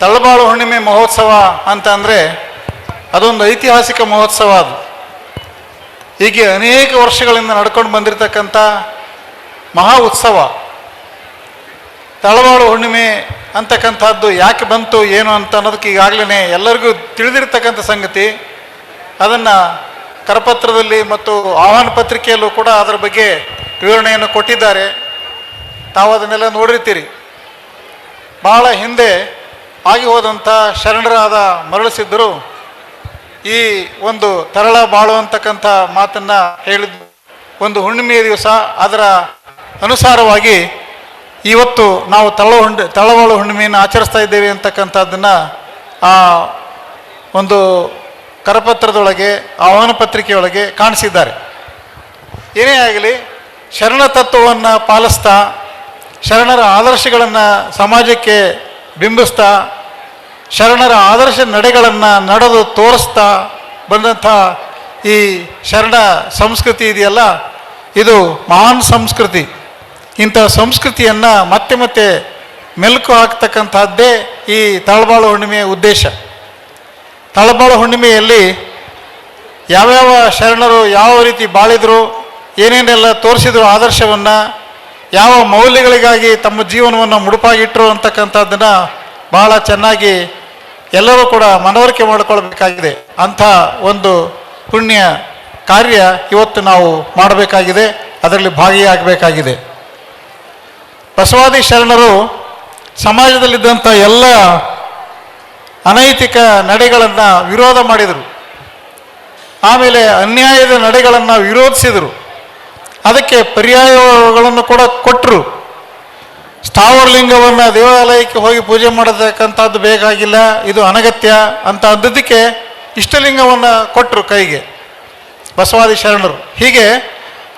ತಳಬಾಳು ಹುಣ್ಣಿಮೆ ಮಹೋತ್ಸವ ಅಂತ ಅಂದರೆ ಅದೊಂದು ಐತಿಹಾಸಿಕ ಮಹೋತ್ಸವ ಅದು. ಹೀಗೆ ಅನೇಕ ವರ್ಷಗಳಿಂದ ನಡ್ಕೊಂಡು ಬಂದಿರತಕ್ಕಂಥ ಮಹಾ ಉತ್ಸವ. ತಳಬಾಳು ಹುಣ್ಣಿಮೆ ಅಂತಕ್ಕಂಥದ್ದು ಯಾಕೆ ಬಂತು, ಏನು ಅಂತ ಅನ್ನೋದಕ್ಕೆ ಈಗಾಗಲೇ ಎಲ್ಲರಿಗೂ ತಿಳಿದಿರ್ತಕ್ಕಂಥ ಸಂಗತಿ. ಅದನ್ನು ಕರಪತ್ರದಲ್ಲಿ ಮತ್ತು ಆಹ್ವಾನ ಪತ್ರಿಕೆಯಲ್ಲೂ ಕೂಡ ಅದರ ಬಗ್ಗೆ ವಿವರಣೆಯನ್ನು ಕೊಟ್ಟಿದ್ದಾರೆ. ತಾವು ಅದನ್ನೆಲ್ಲ ನೋಡಿರ್ತೀರಿ. ಬಹಳ ಹಿಂದೆ ಆಗಿ ಹೋದಂಥ ಶರಣರಾದ ಮರಳಿಸಿದ್ದರು. ಈ ಒಂದು ತರಳ ಬಾಳು ಅಂತಕ್ಕಂಥ ಮಾತನ್ನು ಹೇಳಿದ ಒಂದು ಹುಣ್ಣಿಮೆಯ ದಿವಸ ಅದರ ಅನುಸಾರವಾಗಿ ಇವತ್ತು ನಾವು ತಳ ಹುಂಡ, ತಳವಾಳು ಹುಣ್ಣಿಮೆಯನ್ನು ಆಚರಿಸ್ತಾ ಇದ್ದೇವೆ ಅಂತಕ್ಕಂಥದ್ದನ್ನು ಆ ಒಂದು ಕರಪತ್ರದೊಳಗೆ, ಆಹ್ವಾನ ಪತ್ರಿಕೆಯೊಳಗೆ ಕಾಣಿಸಿದ್ದಾರೆ. ಏನೇ ಆಗಲಿ, ಶರಣ ತತ್ವವನ್ನು ಪಾಲಿಸ್ತಾ, ಶರಣರ ಆದರ್ಶಗಳನ್ನು ಸಮಾಜಕ್ಕೆ ಬಿಂಬಿಸ್ತಾ, ಶರಣರ ಆದರ್ಶ ನಡೆಗಳನ್ನು ನಡೆದು ತೋರಿಸ್ತಾ ಬಂದಂಥ ಈ ಶರಣ ಸಂಸ್ಕೃತಿ ಇದೆಯಲ್ಲ, ಇದು ಮಹಾನ್ ಸಂಸ್ಕೃತಿ. ಇಂಥ ಸಂಸ್ಕೃತಿಯನ್ನು ಮತ್ತೆ ಮತ್ತೆ ಮೆಲುಕು ಹಾಕ್ತಕ್ಕಂಥದ್ದೇ ಈ ತಾಳ್ಬಾಳು ಹುಣ್ಣಿಮೆಯ ಉದ್ದೇಶ. ತಳಬಾಳು ಹುಣ್ಣಿಮೆಯಲ್ಲಿ ಯಾವ್ಯಾವ ಶರಣರು ಯಾವ ರೀತಿ ಬಾಳಿದರು, ಏನೇನೆಲ್ಲ ತೋರಿಸಿದ್ರು ಆದರ್ಶವನ್ನು, ಯಾವ ಮೌಲ್ಯಗಳಿಗಾಗಿ ತಮ್ಮ ಜೀವನವನ್ನು ಮುಡುಪಾಗಿಟ್ಟರು ಅಂತಕ್ಕಂಥದ್ದನ್ನು ಬಹಳ ಚೆನ್ನಾಗಿ ಎಲ್ಲರೂ ಕೂಡ ಮನವರಿಕೆ ಮಾಡಿಕೊಳ್ಬೇಕಾಗಿದೆ. ಅಂಥ ಒಂದು ಪುಣ್ಯ ಕಾರ್ಯ ಇವತ್ತು ನಾವು ಮಾಡಬೇಕಾಗಿದೆ. ಅದರಲ್ಲಿ ಭಾಗಿಯಾಗಬೇಕಾಗಿದೆ. ಬಸವಾದಿ ಶರಣರು ಸಮಾಜದಲ್ಲಿದ್ದಂಥ ಎಲ್ಲ ಅನೈತಿಕ ನಡೆಗಳನ್ನು ವಿರೋಧ ಮಾಡಿದರು. ಆಮೇಲೆ ಅನ್ಯಾಯದ ನಡೆಗಳನ್ನು ವಿರೋಧಿಸಿದರು. ಅದಕ್ಕೆ ಪರ್ಯಾಯಗಳನ್ನು ಕೂಡ ಕೊಟ್ಟರು ಸ್ಥಾವರಲಿಂಗವನ್ನು ದೇವಾಲಯಕ್ಕೆ ಹೋಗಿ ಪೂಜೆ ಮಾಡತಕ್ಕಂಥದ್ದು ಬೇಕಾಗಿಲ್ಲ ಇದು ಅನಗತ್ಯ ಅಂತ ಅಂದಿದ್ದಕ್ಕೆ ಇಷ್ಟಲಿಂಗವನ್ನು ಕೊಟ್ಟರು ಕೈಗೆ. ಬಸವಾದಿ ಶರಣರು. ಹೀಗೆ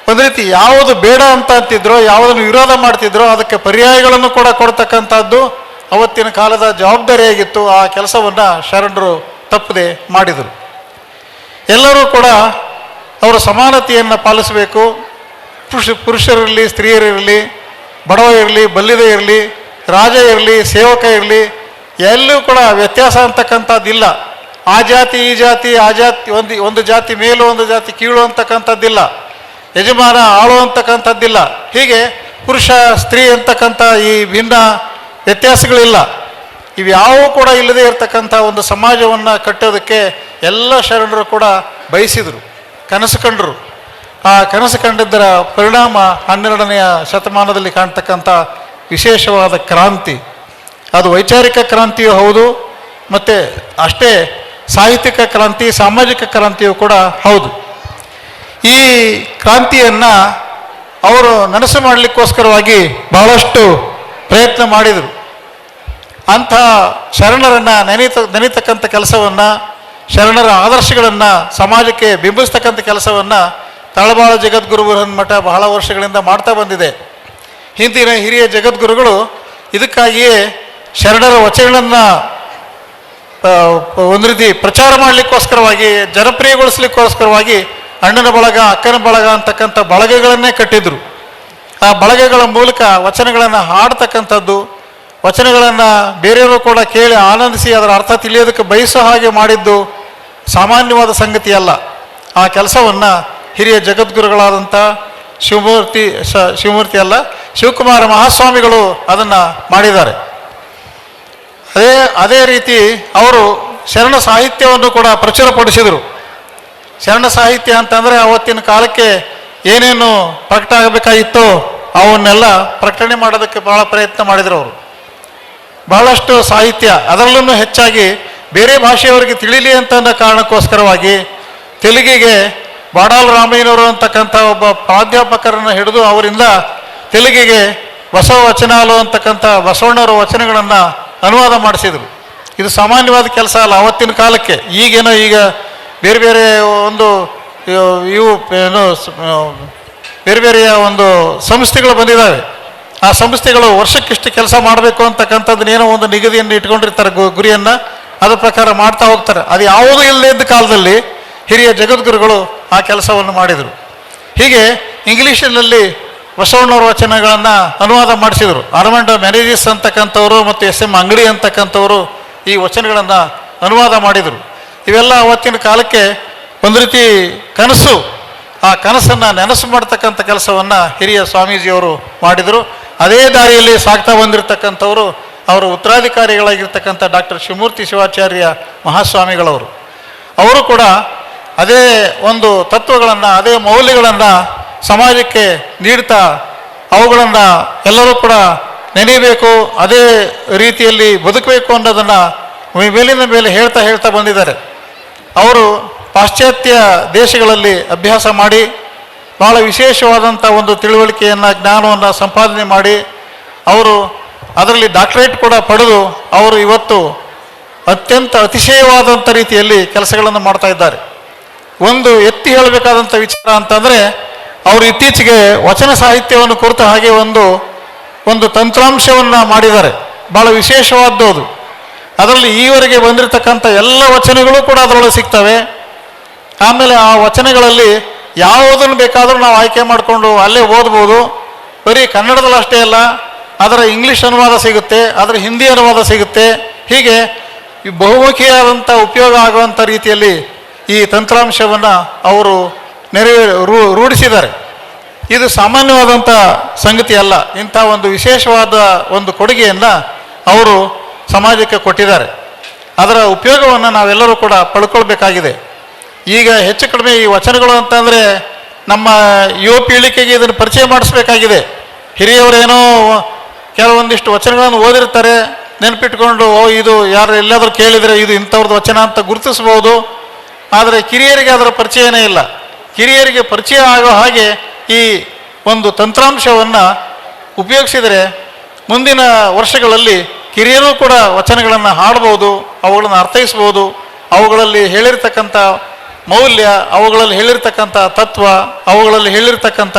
ಒಂದು ರೀತಿ ಯಾವುದು ಬೇಡ ಅಂತ ಅಂತಿದ್ರೋ, ಯಾವುದನ್ನು ವಿರೋಧ ಮಾಡ್ತಿದ್ರೋ, ಅದಕ್ಕೆ ಪರ್ಯಾಯಗಳನ್ನು ಕೂಡ ಕೊಡ್ತಕ್ಕಂಥದ್ದು ಅವತ್ತಿನ ಕಾಲದ ಜವಾಬ್ದಾರಿಯಾಗಿತ್ತು, ಆ ಕೆಲಸವನ್ನು ಶರಣರು ತಪ್ಪದೆ ಮಾಡಿದರು. ಎಲ್ಲರೂ ಕೂಡ ಅವರ ಸಮಾನತೆಯನ್ನು ಪಾಲಿಸಬೇಕು. ಪುರುಷ ಪುರುಷರಿರಲಿ ಸ್ತ್ರೀಯರಿರಲಿ ಬಡವ ಇರಲಿ, ಬಲ್ಲಿದ ಇರಲಿ, ರಾಜ ಇರಲಿ, ಸೇವಕ ಇರಲಿ, ಎಲ್ಲೂ ಕೂಡ ವ್ಯತ್ಯಾಸ ಅಂತಕ್ಕಂಥದ್ದಿಲ್ಲ. ಆ ಜಾತಿ, ಈ ಜಾತಿ, ಆ ಜಾತಿ, ಒಂದು ಒಂದು ಜಾತಿ ಮೇಲು, ಒಂದು ಜಾತಿ ಕೀಳು ಅಂತಕ್ಕಂಥದ್ದಿಲ್ಲ. ಯಜಮಾನ, ಆಳು ಅಂತಕ್ಕಂಥದ್ದಿಲ್ಲ. ಹೀಗೆ ಪುರುಷ, ಸ್ತ್ರೀ ಅಂತಕ್ಕಂಥ ಈ ಭಿನ್ನ ವ್ಯತ್ಯಾಸಗಳಿಲ್ಲ. ಇವ್ಯಾವೂ ಕೂಡ ಇಲ್ಲದೇ ಇರತಕ್ಕಂಥ ಒಂದು ಸಮಾಜವನ್ನು ಕಟ್ಟೋದಕ್ಕೆ ಎಲ್ಲ ಶರಣರು ಕೂಡ ಬಯಸಿದರು, ಕನಸು ಕಂಡರು. ಆ ಕನಸು ಕಂಡಿದ್ದರ ಪರಿಣಾಮ ಹನ್ನೆರಡನೆಯ ಶತಮಾನದಲ್ಲಿ ಕಾಣ್ತಕ್ಕಂಥ ವಿಶೇಷವಾದ ಕ್ರಾಂತಿ. ಅದು ವೈಚಾರಿಕ ಕ್ರಾಂತಿಯೂ ಹೌದು, ಮತ್ತು ಅಷ್ಟೇ ಸಾಹಿತ್ಯಿಕ ಕ್ರಾಂತಿ, ಸಾಮಾಜಿಕ ಕ್ರಾಂತಿಯೂ ಕೂಡ ಹೌದು. ಈ ಕ್ರಾಂತಿಯನ್ನು ಅವರು ನನಸು ಮಾಡಲಿಕ್ಕೋಸ್ಕರವಾಗಿ ಬಹಳಷ್ಟು ಪ್ರಯತ್ನ ಮಾಡಿದರು. ಅಂಥ ಶರಣರನ್ನು ನೆನೀತ, ನೆನೀತಕ್ಕಂಥ ಕೆಲಸವನ್ನು, ಶರಣರ ಆದರ್ಶಗಳನ್ನು ಸಮಾಜಕ್ಕೆ ಬಿಂಬಿಸ್ತಕ್ಕಂಥ ಕೆಲಸವನ್ನು ತಳಬಾಳ ಜಗದ್ಗುರು ಮಠ ಬಹಳ ವರ್ಷಗಳಿಂದ ಮಾಡ್ತಾ ಬಂದಿದೆ. ಹಿಂದಿನ ಹಿರಿಯ ಜಗದ್ಗುರುಗಳು ಇದಕ್ಕಾಗಿಯೇ ಶರಣರ ವಚನಗಳನ್ನು ಒಂದು ರೀತಿ ಪ್ರಚಾರ ಮಾಡಲಿಕ್ಕೋಸ್ಕರವಾಗಿ, ಜನಪ್ರಿಯಗೊಳಿಸ್ಲಿಕ್ಕೋಸ್ಕರವಾಗಿ ಅಣ್ಣನ ಬಳಗ, ಅಕ್ಕನ ಬಳಗ ಅಂತಕ್ಕಂಥ ಬಳಗಗಳನ್ನೇ ಕಟ್ಟಿದ್ರು. ಆ ಬಳಗೆಗಳ ಮೂಲಕ ವಚನಗಳನ್ನು ಹಾಡ್ತಕ್ಕಂಥದ್ದು, ವಚನಗಳನ್ನು ಬೇರೆಯವರು ಕೂಡ ಕೇಳಿ ಆನಂದಿಸಿ ಅದರ ಅರ್ಥ ತಿಳಿಯೋದಕ್ಕೆ ಬಯಸೋ ಹಾಗೆ ಮಾಡಿದ್ದು ಸಾಮಾನ್ಯವಾದ ಸಂಗತಿ ಅಲ್ಲ ಆ ಕೆಲಸವನ್ನು ಹಿರಿಯ ಜಗದ್ಗುರುಗಳಾದಂಥ ಶಿವಮೂರ್ತಿ, ಶ, ಶಿವಮೂರ್ತಿ ಅಲ್ಲ, ಶಿವಕುಮಾರ ಮಹಾಸ್ವಾಮಿಗಳು ಅದನ್ನು ಮಾಡಿದ್ದಾರೆ. ಅದೇ ಅದೇ ರೀತಿ ಅವರು ಶರಣ ಸಾಹಿತ್ಯವನ್ನು ಕೂಡ ಪ್ರಚುರಪಡಿಸಿದರು. ಶರಣ ಸಾಹಿತ್ಯ ಅಂತಂದರೆ ಅವತ್ತಿನ ಕಾಲಕ್ಕೆ ಏನೇನು ಪ್ರಕಟ ಆಗಬೇಕಾಗಿತ್ತು ಅವನ್ನೆಲ್ಲ ಪ್ರಕಟಣೆ ಮಾಡೋದಕ್ಕೆ ಬಹಳ ಪ್ರಯತ್ನ ಮಾಡಿದರು ಅವರು. ಬಹಳಷ್ಟು ಸಾಹಿತ್ಯ, ಅದರಲ್ಲೂ ಹೆಚ್ಚಾಗಿ ಬೇರೆ ಭಾಷೆಯವರಿಗೆ ತಿಳಿಲಿ ಅಂತ ಕಾರಣಕ್ಕೋಸ್ಕರವಾಗಿ ತೆಲುಗಿಗೆ ಬಾಡಾಲ್ ರಾಮಯ್ಯನವರು ಅಂತಕ್ಕಂಥ ಒಬ್ಬ ಪ್ರಾಧ್ಯಾಪಕರನ್ನು ಹಿಡಿದು ಅವರಿಂದ ತೆಲುಗಿಗೆ ಬಸವ ವಚನಾಲು ಅಂತಕ್ಕಂಥ ಬಸವಣ್ಣವರ ವಚನಗಳನ್ನು ಅನುವಾದ ಮಾಡಿಸಿದರು. ಇದು ಸಾಮಾನ್ಯವಾದ ಕೆಲಸ ಅಲ್ಲ, ಅವತ್ತಿನ ಕಾಲಕ್ಕೆ. ಈಗೇನೋ ಈಗ ಬೇರೆ ಬೇರೆ ಒಂದು ಇವು ಏನು ಬೇರೆ ಬೇರೆಯ ಒಂದು ಸಂಸ್ಥೆಗಳು ಬಂದಿದ್ದಾವೆ. ಆ ಸಂಸ್ಥೆಗಳು ವರ್ಷಕ್ಕಿಷ್ಟು ಕೆಲಸ ಮಾಡಬೇಕು ಅಂತಕ್ಕಂಥದ್ದು ಏನೋ ಒಂದು ನಿಗದಿಯನ್ನು ಇಟ್ಕೊಂಡಿರ್ತಾರೆ ಗು- ಗುರಿಯನ್ನು. ಅದರ ಪ್ರಕಾರ ಮಾಡ್ತಾ ಹೋಗ್ತಾರೆ. ಅದು ಯಾವುದೂ ಇಲ್ಲದೇ ಕಾಲದಲ್ಲಿ ಹಿರಿಯ ಜಗದ್ಗುರುಗಳು ಆ ಕೆಲಸವನ್ನು ಮಾಡಿದರು. ಹೀಗೆ ಇಂಗ್ಲೀಷಿನಲ್ಲಿ ಬಸವಣ್ಣವರ ವಚನಗಳನ್ನು ಅನುವಾದ ಮಾಡಿಸಿದರು. ಅರ್ಮಂಡ್ ಮ್ಯಾನೇಜಸ್ ಅಂತಕ್ಕಂಥವರು ಮತ್ತು ಎಸ್ ಎಂ ಅಂಗಡಿ ಅಂತಕ್ಕಂಥವರು ಈ ವಚನಗಳನ್ನು ಅನುವಾದ ಮಾಡಿದರು. ಇವೆಲ್ಲ ಅವತ್ತಿನ ಕಾಲಕ್ಕೆ ಒಂದು ರೀತಿ ಕನಸು, ಆ ಕನಸನ್ನು ನೆನಸು ಮಾಡ್ತಕ್ಕಂಥ ಕೆಲಸವನ್ನು ಹಿರಿಯ ಸ್ವಾಮೀಜಿಯವರು ಮಾಡಿದರು. ಅದೇ ದಾರಿಯಲ್ಲಿ ಸಾಗ್ತಾ ಬಂದಿರತಕ್ಕಂಥವರು, ಅವರು ಉತ್ತರಾಧಿಕಾರಿಗಳಾಗಿರ್ತಕ್ಕಂಥ ಡಾಕ್ಟರ್ ಶಿವಮೂರ್ತಿ ಶಿವಾಚಾರ್ಯ ಮಹಾಸ್ವಾಮಿಗಳವರು. ಅವರು ಕೂಡ ಅದೇ ಒಂದು ತತ್ವಗಳನ್ನು, ಅದೇ ಮೌಲ್ಯಗಳನ್ನು ಸಮಾಜಕ್ಕೆ ನೀಡ್ತಾ ಅವುಗಳನ್ನು ಎಲ್ಲರೂ ಕೂಡ ನೆನೆಯಬೇಕು, ಅದೇ ರೀತಿಯಲ್ಲಿ ಬದುಕಬೇಕು ಅನ್ನೋದನ್ನು ಮೇಲಿನ ಮೇಲೆ ಹೇಳ್ತಾ ಹೇಳ್ತಾ ಬಂದಿದ್ದಾರೆ. ಅವರು ಪಾಶ್ಚಾತ್ಯ ದೇಶಗಳಲ್ಲಿ ಅಭ್ಯಾಸ ಮಾಡಿ ಭಾಳ ವಿಶೇಷವಾದಂಥ ಒಂದು ತಿಳುವಳಿಕೆಯನ್ನು, ಜ್ಞಾನವನ್ನು ಸಂಪಾದನೆ ಮಾಡಿ, ಅವರು ಅದರಲ್ಲಿ ಡಾಕ್ಟರೇಟ್ ಕೂಡ ಪಡೆದು ಅವರು ಇವತ್ತು ಅತ್ಯಂತ ಅತಿಶಯವಾದಂಥ ರೀತಿಯಲ್ಲಿ ಕೆಲಸಗಳನ್ನು ಮಾಡ್ತಾ ಇದ್ದಾರೆ. ಒಂದು ಎತ್ತಿ ಹೇಳಬೇಕಾದಂಥ ವಿಚಾರ ಅಂತಂದರೆ, ಅವರು ಇತ್ತೀಚೆಗೆ ವಚನ ಸಾಹಿತ್ಯವನ್ನು ಕುರಿತ ಹಾಗೆ ಒಂದು ಒಂದು ತಂತ್ರಾಂಶವನ್ನು ಮಾಡಿದ್ದಾರೆ. ಭಾಳ ವಿಶೇಷವಾದ್ದು ಅದು ಅದರಲ್ಲಿ ಈವರೆಗೆ ಬಂದಿರತಕ್ಕಂಥ ಎಲ್ಲ ವಚನಗಳು ಕೂಡ ಅದರೊಳಗೆ ಸಿಗ್ತವೆ. ಆಮೇಲೆ ಆ ವಚನಗಳಲ್ಲಿ ಯಾವುದನ್ನು ಬೇಕಾದರೂ ನಾವು ಆಯ್ಕೆ ಮಾಡಿಕೊಂಡು ಅಲ್ಲೇ ಓದ್ಬೋದು. ಬರೀ ಕನ್ನಡದಲ್ಲಿ ಅಷ್ಟೇ ಅಲ್ಲ, ಅದರ ಇಂಗ್ಲೀಷ್ ಅನುವಾದ ಸಿಗುತ್ತೆ, ಅದರ ಹಿಂದಿ ಅನುವಾದ ಸಿಗುತ್ತೆ. ಹೀಗೆ ಈ ಬಹುಮುಖಿಯಾದಂಥ ಉಪಯೋಗ ಆಗುವಂಥ ರೀತಿಯಲ್ಲಿ ಈ ತಂತ್ರಾಂಶವನ್ನು ಅವರು ನೆರವೇ ರೂ ರೂಢಿಸಿದ್ದಾರೆ. ಇದು ಸಾಮಾನ್ಯವಾದಂಥ ಸಂಗತಿ ಅಲ್ಲ, ಇಂಥ ಒಂದು ವಿಶೇಷವಾದ ಒಂದು ಕೊಡುಗೆಯನ್ನು ಅವರು ಸಮಾಜಕ್ಕೆ ಕೊಟ್ಟಿದ್ದಾರೆ. ಅದರ ಉಪಯೋಗವನ್ನು ನಾವೆಲ್ಲರೂ ಕೂಡ ಪಡ್ಕೊಳ್ಬೇಕಾಗಿದೆ. ಈಗ ಹೆಚ್ಚು ಕಡಿಮೆ ಈ ವಚನಗಳು ಅಂತಂದರೆ ನಮ್ಮ ಯುವ ಪೀಳಿಗೆಗೆ ಇದನ್ನು ಪರಿಚಯ ಮಾಡಿಸ್ಬೇಕಾಗಿದೆ. ಹಿರಿಯವರೇನೋ ಕೆಲವೊಂದಿಷ್ಟು ವಚನಗಳನ್ನು ಓದಿರ್ತಾರೆ, ನೆನಪಿಟ್ಕೊಂಡು, ಓ, ಇದು ಯಾರು ಎಲ್ಲಾದರೂ ಕೇಳಿದರೆ ಇದು ಇಂಥವ್ರದ್ದು ವಚನ ಅಂತ ಗುರುತಿಸ್ಬೋದು. ಆದರೆ ಕಿರಿಯರಿಗೆ ಅದರ ಪರಿಚಯನೇ ಇಲ್ಲ. ಕಿರಿಯರಿಗೆ ಪರಿಚಯ ಆಗೋ ಹಾಗೆ ಈ ಒಂದು ತಂತ್ರಾಂಶವನ್ನು ಉಪಯೋಗಿಸಿದರೆ ಮುಂದಿನ ವರ್ಷಗಳಲ್ಲಿ ಕಿರಿಯರು ಕೂಡ ವಚನಗಳನ್ನು ಹಾಡ್ಬೋದು, ಅವುಗಳನ್ನು ಅರ್ಥೈಸ್ಬೋದು. ಅವುಗಳಲ್ಲಿ ಹೇಳಿರ್ತಕ್ಕಂಥ ಮೌಲ್ಯ ಅವುಗಳಲ್ಲಿ ಹೇಳಿರ್ತಕ್ಕಂಥ ತತ್ವ, ಅವುಗಳಲ್ಲಿ ಹೇಳಿರ್ತಕ್ಕಂಥ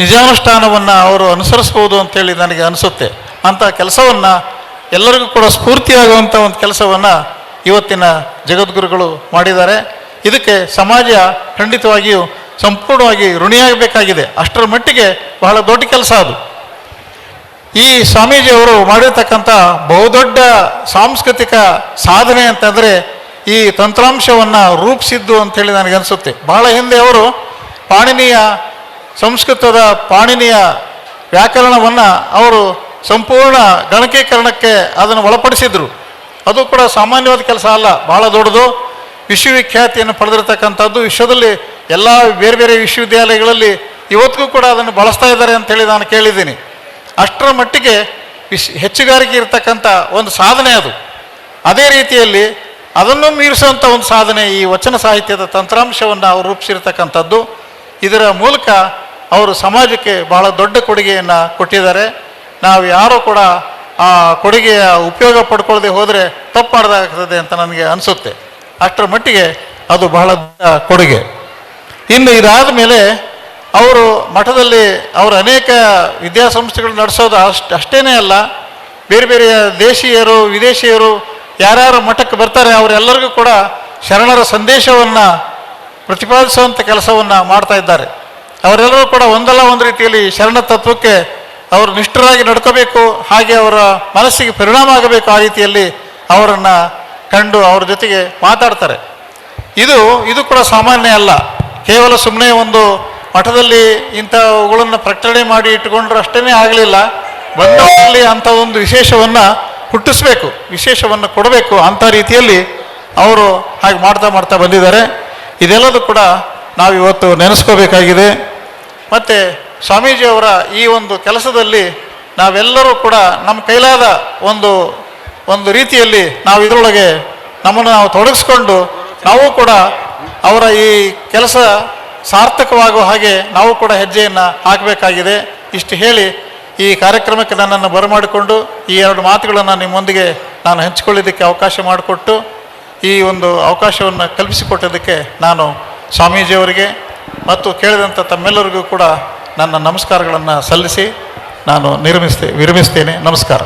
ನಿಜಾನುಷ್ಠಾನವನ್ನು ಅವರು ಅನುಸರಿಸ್ಬೋದು ಅಂತೇಳಿ ನನಗೆ ಅನಿಸುತ್ತೆ. ಅಂಥ ಕೆಲಸವನ್ನು ಎಲ್ಲರಿಗೂ ಕೂಡ ಸ್ಫೂರ್ತಿಯಾಗುವಂಥ ಒಂದು ಕೆಲಸವನ್ನು ಇವತ್ತಿನ ಜಗದ್ಗುರುಗಳು ಮಾಡಿದ್ದಾರೆ. ಇದಕ್ಕೆ ಸಮಾಜ ಖಂಡಿತವಾಗಿಯೂ ಸಂಪೂರ್ಣವಾಗಿ ಋಣಿಯಾಗಬೇಕಾಗಿದೆ. ಅಷ್ಟರ ಮಟ್ಟಿಗೆ ಬಹಳ ದೊಡ್ಡ ಕೆಲಸ ಅದು. ಈ ಸ್ವಾಮೀಜಿಯವರು ಮಾಡಿರ್ತಕ್ಕಂಥ ಬಹುದೊಡ್ಡ ಸಾಂಸ್ಕೃತಿಕ ಸಾಧನೆ ಅಂತಂದರೆ ಈ ತಂತ್ರಾಂಶವನ್ನು ರೂಪಿಸಿದ್ದು ಅಂಥೇಳಿ ನನಗನ್ಸುತ್ತೆ. ಬಹಳ ಹಿಂದೆ ಅವರು ಪಾಣಿನಿಯ ಸಂಸ್ಕೃತದ ಪಾಣಿನಿಯ ವ್ಯಾಕರಣವನ್ನು ಅವರು ಸಂಪೂರ್ಣ ಗಣಕೀಕರಣಕ್ಕೆ ಅದನ್ನು ಒಳಪಡಿಸಿದರು. ಅದು ಕೂಡ ಸಾಮಾನ್ಯವಾದ ಕೆಲಸ ಅಲ್ಲ, ಬಹಳ ದೊಡ್ಡದು. ವಿಶ್ವವಿಖ್ಯಾತಿಯನ್ನು ಪಡೆದಿರತಕ್ಕಂಥದ್ದು ವಿಶ್ವದಲ್ಲಿ ಎಲ್ಲ ಬೇರೆ ಬೇರೆ ವಿಶ್ವವಿದ್ಯಾಲಯಗಳಲ್ಲಿ ಇವತ್ತಿಗೂ ಕೂಡ ಅದನ್ನು ಬಳಸ್ತಾ ಇದ್ದಾರೆ ಅಂತೇಳಿ ನಾನು ಕೇಳಿದ್ದೀನಿ. ಅಷ್ಟರ ಮಟ್ಟಿಗೆ ವಿಶ್, ಹೆಚ್ಚುಗಾರಿಕೆ ಇರತಕ್ಕಂಥ ಒಂದು ಸಾಧನೆ ಅದು. ಅದೇ ರೀತಿಯಲ್ಲಿ ಅದನ್ನು ಮೀರಿಸುವಂಥ ಒಂದು ಸಾಧನೆ ಈ ವಚನ ಸಾಹಿತ್ಯದ ತಂತ್ರಾಂಶವನ್ನು ಅವರು ರೂಪಿಸಿರ್ತಕ್ಕಂಥದ್ದು. ಇದರ ಮೂಲಕ ಅವರು ಸಮಾಜಕ್ಕೆ ಬಹಳ ದೊಡ್ಡ ಕೊಡುಗೆಯನ್ನು ಕೊಟ್ಟಿದ್ದಾರೆ. ನಾವು ಯಾರೂ ಕೂಡ ಆ ಕೊಡುಗೆಯ ಉಪಯೋಗ ಪಡ್ಕೊಳ್ಳದೆ ಹೋದರೆ ತಪ್ಪು ಮಾಡ್ದಾಗ್ತದೆ ಅಂತ ನನಗೆ ಅನಿಸುತ್ತೆ. ಅಷ್ಟರ ಮಟ್ಟಿಗೆ ಅದು ಬಹಳ ಕೊಡುಗೆ. ಇನ್ನು ಇದಾದ ಮೇಲೆ ಅವರು ಮಠದಲ್ಲಿ ಅವರು ಅನೇಕ ವಿದ್ಯಾಸಂಸ್ಥೆಗಳು ನಡೆಸೋದು ಅಷ್ಟು ಅಷ್ಟೇನೇ ಅಲ್ಲ. ಬೇರೆ ಬೇರೆ ದೇಶೀಯರು, ವಿದೇಶಿಯರು ಯಾರ್ಯಾರು ಮಠಕ್ಕೆ ಬರ್ತಾರೆ, ಅವರೆಲ್ಲರಿಗೂ ಕೂಡ ಶರಣರ ಸಂದೇಶವನ್ನು ಪ್ರತಿಪಾದಿಸುವಂಥ ಕೆಲಸವನ್ನು ಮಾಡ್ತಾ ಇದ್ದಾರೆ. ಅವರೆಲ್ಲರೂ ಕೂಡ ಒಂದಲ್ಲ ಒಂದು ರೀತಿಯಲ್ಲಿ ಶರಣ ತತ್ವಕ್ಕೆ ಅವರು ನಿಷ್ಠರಾಗಿ ನಡ್ಕೋಬೇಕು, ಹಾಗೆ ಅವರ ಮನಸ್ಸಿಗೆ ಪರಿಣಾಮ ಆಗಬೇಕು ಆ ರೀತಿಯಲ್ಲಿ ಅವರನ್ನು ಕಂಡು ಅವ್ರ ಜೊತೆಗೆ ಮಾತಾಡ್ತಾರೆ. ಇದು ಇದು ಕೂಡ ಸಾಮಾನ್ಯ ಅಲ್ಲ. ಕೇವಲ ಸುಮ್ಮನೆ ಒಂದು ಮಠದಲ್ಲಿ ಇಂಥವುಗಳನ್ನು ಪ್ರಕಟಣೆ ಮಾಡಿ ಇಟ್ಟುಕೊಂಡ್ರೆ ಅಷ್ಟೇ ಆಗಲಿಲ್ಲ. ಬಂದವರಲ್ಲಿ ಅಂಥ ಒಂದು ವಿಶೇಷವನ್ನು ಹುಟ್ಟಿಸ್ಬೇಕು, ವಿಶೇಷವನ್ನು ಕೊಡಬೇಕು ಅಂಥ ರೀತಿಯಲ್ಲಿ ಅವರು ಹಾಗೆ ಮಾಡ್ತಾ ಮಾಡ್ತಾ ಬಂದಿದ್ದಾರೆ. ಇದೆಲ್ಲದೂ ಕೂಡ ನಾವು ಇವತ್ತು ನೆನೆಸ್ಕೋಬೇಕಾಗಿದೆ. ಮತ್ತು ಸ್ವಾಮೀಜಿಯವರ ಈ ಒಂದು ಕೆಲಸದಲ್ಲಿ ನಾವೆಲ್ಲರೂ ಕೂಡ ನಮ್ಮ ಕೈಲಾದ ಒಂದು ಒಂದು ರೀತಿಯಲ್ಲಿ ನಾವು ಇದರೊಳಗೆ ನಮ್ಮನ್ನು ನಾವು ತೊಡಗಿಸ್ಕೊಂಡು ನಾವು ಕೂಡ ಅವರ ಈ ಕೆಲಸ ಸಾರ್ಥಕವಾಗುವ ಹಾಗೆ ನಾವು ಕೂಡ ಹೆಜ್ಜೆಯನ್ನು ಹಾಕಬೇಕಾಗಿದೆ. ಇಷ್ಟು ಹೇಳಿ ಈ ಕಾರ್ಯಕ್ರಮಕ್ಕೆ ನನ್ನನ್ನು ಬರಮಾಡಿಕೊಂಡು ಈ ಎರಡು ಮಾತುಗಳನ್ನು ನಿಮ್ಮೊಂದಿಗೆ ನಾನು ಹಂಚಿಕೊಳ್ಳೋದಕ್ಕೆ ಅವಕಾಶ ಮಾಡಿಕೊಟ್ಟು ಈ ಒಂದು ಅವಕಾಶವನ್ನು ಕಲ್ಪಿಸಿಕೊಟ್ಟಿದ್ದಕ್ಕೆ ನಾನು ಸ್ವಾಮೀಜಿಯವರಿಗೆ ಮತ್ತು ಕೇಳಿದಂಥ ತಮ್ಮೆಲ್ಲರಿಗೂ ಕೂಡ ನನ್ನ ನಮಸ್ಕಾರಗಳನ್ನು ಸಲ್ಲಿಸಿ ನಾನು ನಿರ್ಮಿಸ್ತೇ ವಿರಮಿಸ್ತೇನೆ. ನಮಸ್ಕಾರ.